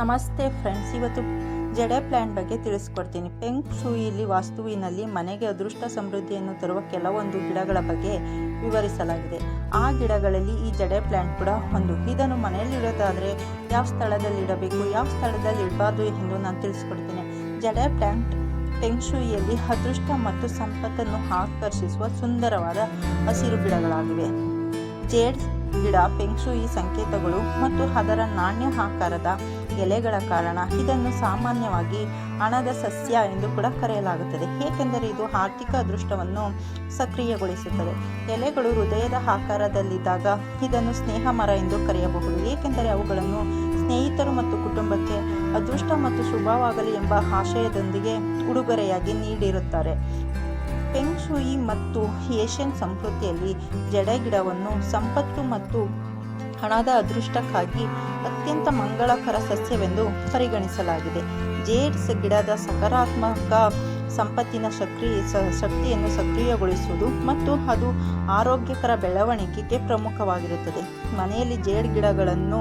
ನಮಸ್ತೆ ಫ್ರೆಂಡ್ಸ್, ಇವತ್ತು ಜಡೆ ಪ್ಲ್ಯಾಂಟ್ ಬಗ್ಗೆ ತಿಳಿಸ್ಕೊಡ್ತೀನಿ. ಪೆಂಗ್ ಶೂಯಿಲಿ ವಾಸ್ತುವಿನಲ್ಲಿ ಮನೆಗೆ ಅದೃಷ್ಟ ಸಮೃದ್ಧಿಯನ್ನು ತರುವ ಕೆಲವೊಂದು ಗಿಡಗಳ ಬಗ್ಗೆ ವಿವರಿಸಲಾಗಿದೆ. ಆ ಗಿಡಗಳಲ್ಲಿ ಈ ಜಡೆ ಪ್ಲ್ಯಾಂಟ್ ಕೂಡ ಒಂದು. ಇದನ್ನು ಮನೆಯಲ್ಲಿ ಇಡೋದಾದರೆ ಯಾವ ಸ್ಥಳದಲ್ಲಿ ಇಡಬೇಕು, ಯಾವ ಸ್ಥಳದಲ್ಲಿ ಇಡಬಾರ್ದು ಎಂದು ನಾನು ತಿಳಿಸ್ಕೊಡ್ತೀನಿ. ಜಡೆ ಪ್ಲ್ಯಾಂಟ್ ಪೆಂಗ್ ಶೂಯಿಯಲ್ಲಿ ಅದೃಷ್ಟ ಮತ್ತು ಸಂಪತ್ತನ್ನು ಆಕರ್ಷಿಸುವ ಸುಂದರವಾದ ಹಸಿರು ಗಿಡಗಳಾಗಿವೆ. ಜೇಡ್ ಗಿಡ ಪೆಂಗ್ಶೂಯಿ ಸಂಕೇತಗಳು ಮತ್ತು ಅದರ ನಾಣ್ಯ ಆಕಾರದ ಎಲೆಗಳ ಕಾರಣ ಇದನ್ನು ಸಾಮಾನ್ಯವಾಗಿ ಹಣದ ಸಸ್ಯ ಎಂದು ಕೂಡ ಕರೆಯಲಾಗುತ್ತದೆ. ಏಕೆಂದರೆ ಇದು ಆರ್ಥಿಕ ಅದೃಷ್ಟವನ್ನು ಸಕ್ರಿಯಗೊಳಿಸುತ್ತದೆ. ಎಲೆಗಳು ಹೃದಯದ ಆಕಾರದಲ್ಲಿದ್ದಾಗ ಇದನ್ನು ಸ್ನೇಹ ಮರ ಎಂದು ಕರೆಯಬಹುದು. ಏಕೆಂದರೆ ಅವುಗಳನ್ನು ಸ್ನೇಹಿತರು ಮತ್ತು ಕುಟುಂಬಕ್ಕೆ ಅದೃಷ್ಟ ಮತ್ತು ಶುಭವಾಗಲಿ ಎಂಬ ಆಶಯದೊಂದಿಗೆ ಉಡುಗೊರೆಯಾಗಿ ನೀಡಿರುತ್ತಾರೆ. ಪೆಂಗ್ ಮತ್ತು ಏಷ್ಯನ್ ಸಂಸ್ಕೃತಿಯಲ್ಲಿ ಜಡೆಗಿಡವನ್ನು ಸಂಪತ್ತು ಮತ್ತು ಹಣದ ಅದೃಷ್ಟಕ್ಕಾಗಿ ಅತ್ಯಂತ ಮಂಗಳಕರ ಸಸ್ಯವೆಂದು ಪರಿಗಣಿಸಲಾಗಿದೆ. ಜೇಡ್ಸ್ ಗಿಡದ ಸಕಾರಾತ್ಮಕ ಸಂಪತ್ತಿನ ಸಕ್ರಿಯ ಶಕ್ತಿಯನ್ನು ಸಕ್ರಿಯಗೊಳಿಸುವುದು ಮತ್ತು ಅದು ಆರೋಗ್ಯಕರ ಬೆಳವಣಿಗೆಗೆ ಪ್ರಮುಖವಾಗಿರುತ್ತದೆ. ಮನೆಯಲ್ಲಿ ಜೇಡ್ ಗಿಡಗಳನ್ನು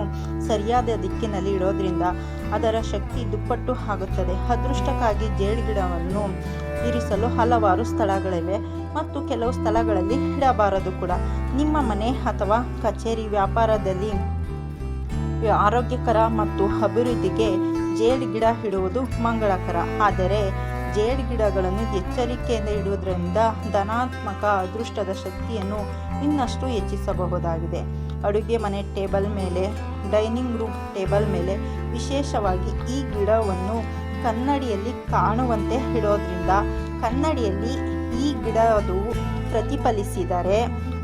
ಸರಿಯಾದ ದಿಕ್ಕಿನಲ್ಲಿ ಇಡೋದ್ರಿಂದ ಅದರ ಶಕ್ತಿ ದುಪ್ಪಟ್ಟು ಆಗುತ್ತದೆ. ಅದೃಷ್ಟಕ್ಕಾಗಿ ಜೇಡ್ ಗಿಡವನ್ನು ಇರಿಸಲು ಹಲವಾರು ಸ್ಥಳಗಳಿವೆ ಮತ್ತು ಕೆಲವು ಸ್ಥಳಗಳಲ್ಲಿ ಇಡಬಾರದು ಕೂಡ. ನಿಮ್ಮ ಮನೆ ಅಥವಾ ಕಚೇರಿ ವ್ಯಾಪಾರದಲ್ಲಿ ಆರೋಗ್ಯಕರ ಮತ್ತು ಅಭಿವೃದ್ಧಿಗೆ ಜೇಡ್ ಗಿಡ ಇಡುವುದು ಮಂಗಳಕರ. ಆದರೆ, ಜೇಡ್ ಗಿಡಗಳನ್ನು ಎಚ್ಚರಿಕೆಯಿಂದ ಇಡುವುದರಿಂದ ಧನಾತ್ಮಕ ಅದೃಷ್ಟದ ಶಕ್ತಿಯನ್ನು ಇನ್ನಷ್ಟು ಹೆಚ್ಚಿಸಬಹುದಾಗಿದೆ. ಅಡುಗೆ ಮನೆ ಟೇಬಲ್ ಮೇಲೆ, ಡೈನಿಂಗ್ ರೂಮ್ ಟೇಬಲ್ ಮೇಲೆ ವಿಶೇಷವಾಗಿ ಈ ಗಿಡವನ್ನು ಕನ್ನಡಿಯಲ್ಲಿ ಕಾಣುವಂತೆ ಇಡೋದ್ರಿಂದ ಕನ್ನಡಿಯಲ್ಲಿ ಈ ಗಿಡದು ಪ್ರತಿಫಲಿಸಿದರೆ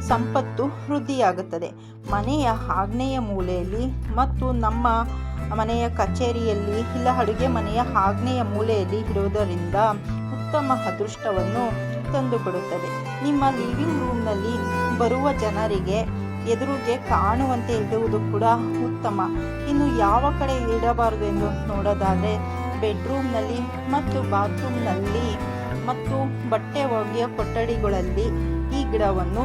ಸಂಪತ್ತು ವೃದ್ಧಿಯಾಗುತ್ತದೆ. ಮನೆಯ ಆಗ್ನೇಯ ಮೂಲೆಯಲ್ಲಿ ಮತ್ತು ನಮ್ಮ ಮನೆಯ ಕಚೇರಿಯಲ್ಲಿ ಇಲ್ಲ, ಅಡುಗೆ ಮನೆಯ ಆಗ್ನೇಯ ಮೂಲೆಯಲ್ಲಿ ಇಡುವುದರಿಂದ ಉತ್ತಮ ಅದೃಷ್ಟವನ್ನು ತಂದುಕೊಡುತ್ತದೆ. ನಿಮ್ಮ ಲಿವಿಂಗ್ ರೂಮ್ನಲ್ಲಿ ಬರುವ ಜನರಿಗೆ ಎದುರಿಗೆ ಕಾಣುವಂತೆ ಇಡುವುದು ಕೂಡ ಉತ್ತಮ. ಇನ್ನು ಯಾವ ಕಡೆ ಇಡಬಾರದು ಎಂದು ನೋಡೋದಾದರೆ ಬೆಡ್ರೂಮ್ನಲ್ಲಿ ಮತ್ತು ಬಾತ್ರೂಮ್ನಲ್ಲಿ ಮತ್ತು ಬಟ್ಟೆ ಒಗೆಯ ಕೊಠಡಿಗಳಲ್ಲಿ ಈ ಗಿಡವನ್ನು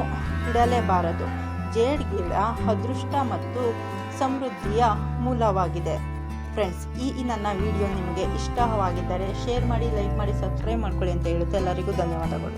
ಇಡಲೇಬಾರದು. ಜೇಡ್ ಗಿಡ ಅದೃಷ್ಟ ಮತ್ತು ಸಮೃದ್ಧಿಯ ಮೂಲವಾಗಿದೆ. ಫ್ರೆಂಡ್ಸ್ ಈ ನನ್ನ ವಿಡಿಯೋ ನಿಮಗೆ ಇಷ್ಟವಾಗಿದ್ದರೆ ಶೇರ್ ಮಾಡಿ, ಲೈಕ್ ಮಾಡಿ, ಸಬ್ಸ್ಕ್ರೈಬ್ ಮಾಡ್ಕೊಳ್ಳಿ ಅಂತ ಹೇಳುತ್ತೆ. ಎಲ್ಲರಿಗೂ ಧನ್ಯವಾದಗಳು.